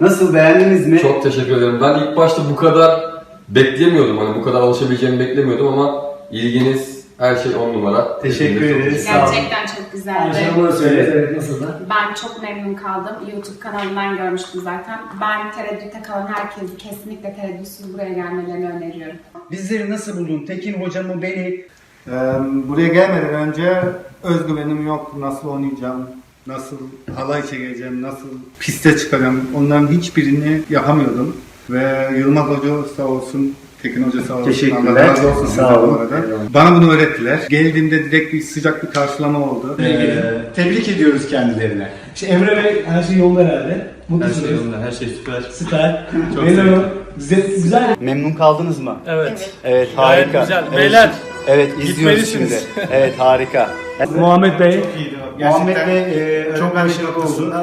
Nasıl beğendiniz mi? Çok teşekkür ederim. Ben ilk başta bu kadar beklemiyordum. Hani bu kadar alışabileceğimi beklemiyordum ama ilginiz her şey on numara. Teşekkür Hepinize çok ederiz. Sağ olun. Gerçekten çok güzeldi. Ayşe bana söyle. Evet nasıl da? Ben çok memnun kaldım. YouTube kanalından görmüştüm zaten. Ben tereddütte kalan herkesi kesinlikle tereddütsüz buraya gelmelerini öneriyorum. Bizleri nasıl buldun? Tekin hocamı, beni. Ee, buraya gelmeden önce özgüvenim yok. Nasıl oynayacağım, nasıl halay çekeceğim, nasıl piste çıkacağım. Onların hiçbirini yapamıyordum. Ve Yılmaz Hoca sağ olsun, Tekin Hoca sağ olsun. Teşekkürler. Allah razı olsun Sağ olun. Bana bunu öğrettiler. Geldiğimde direkt bir sıcak bir karşılama oldu. Ee, tebrik ediyoruz kendilerine. İşte Emre Bey her şey yolunda herhalde. Mutlusunuz. her şey süper. Süper. Memnunum. Güzel, güzel. Memnun kaldınız mı? Evet. Evet Gayet harika. güzel. Evet, Beyler, Evet izliyoruz şimdi. gitmelisiniz. Evet harika. Muhammed Bey Muhammed Bey e, çok başarılı oldu. oldu.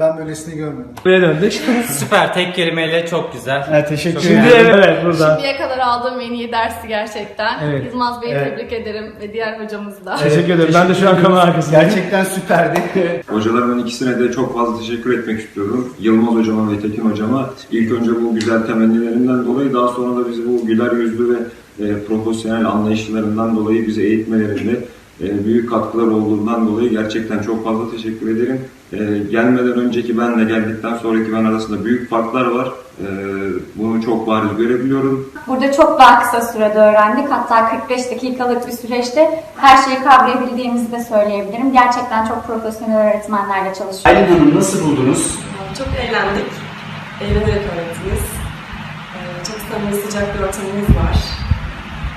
Ben böylesini görmedim. buraya döndük. Süper tek kelimeyle çok güzel. Evet, teşekkür Şimdi ederim. evet burada. Şimdiye kadar aldığım en iyi dersi gerçekten. Evet. Yılmaz Bey'i Evet. tebrik ederim ve diğer hocamızı da. Teşekkür ederim. Ben de şu an kamera arkasındayım. Gerçekten süperdi. Hocalarımın ikisine de çok fazla teşekkür etmek istiyorum. Yılmaz hocama ve Tekin hocama ilk önce bu güzel temennilerinden dolayı daha sonra da bizi bu güler yüzlü ve e, profesyonel anlayışlarından dolayı bize eğitmelerinde e, büyük katkılar olduğundan dolayı gerçekten çok fazla teşekkür ederim. E, gelmeden önceki benle geldikten sonraki ben arasında büyük farklar var. E, bunu çok bariz görebiliyorum. Burada çok daha kısa sürede öğrendik. Hatta 45 dakikalık bir süreçte her şeyi kavrayabildiğimizi de söyleyebilirim. Gerçekten çok profesyonel öğretmenlerle çalışıyoruz. Aylin Hanım nasıl buldunuz? Çok eğlendik. Eğlenerek öğrettiniz. Ee, Çok samimi sıcak bir ortamımız var.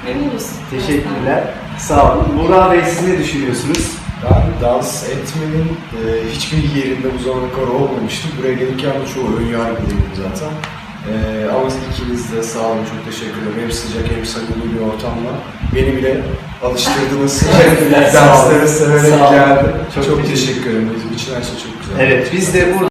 Memnunuz. Teşekkürler. Sağ olun. Burak Bey siz ne düşünüyorsunuz? Ben dans etmenin e, hiçbir yerinde bu zamana kadar olmamıştım. Buraya gelirken de çoğu ön yargılıydım zaten. E, ama ikiniz de sağ olun, çok teşekkür ederim. Hem sıcak hem samimi bir ortamla. Beni bile alıştırdınız. Teşekkürler. Dansları severek geldim. Çok Çok, teşekkür ederim. Bizim için her şey çok güzel. Evet biz de burada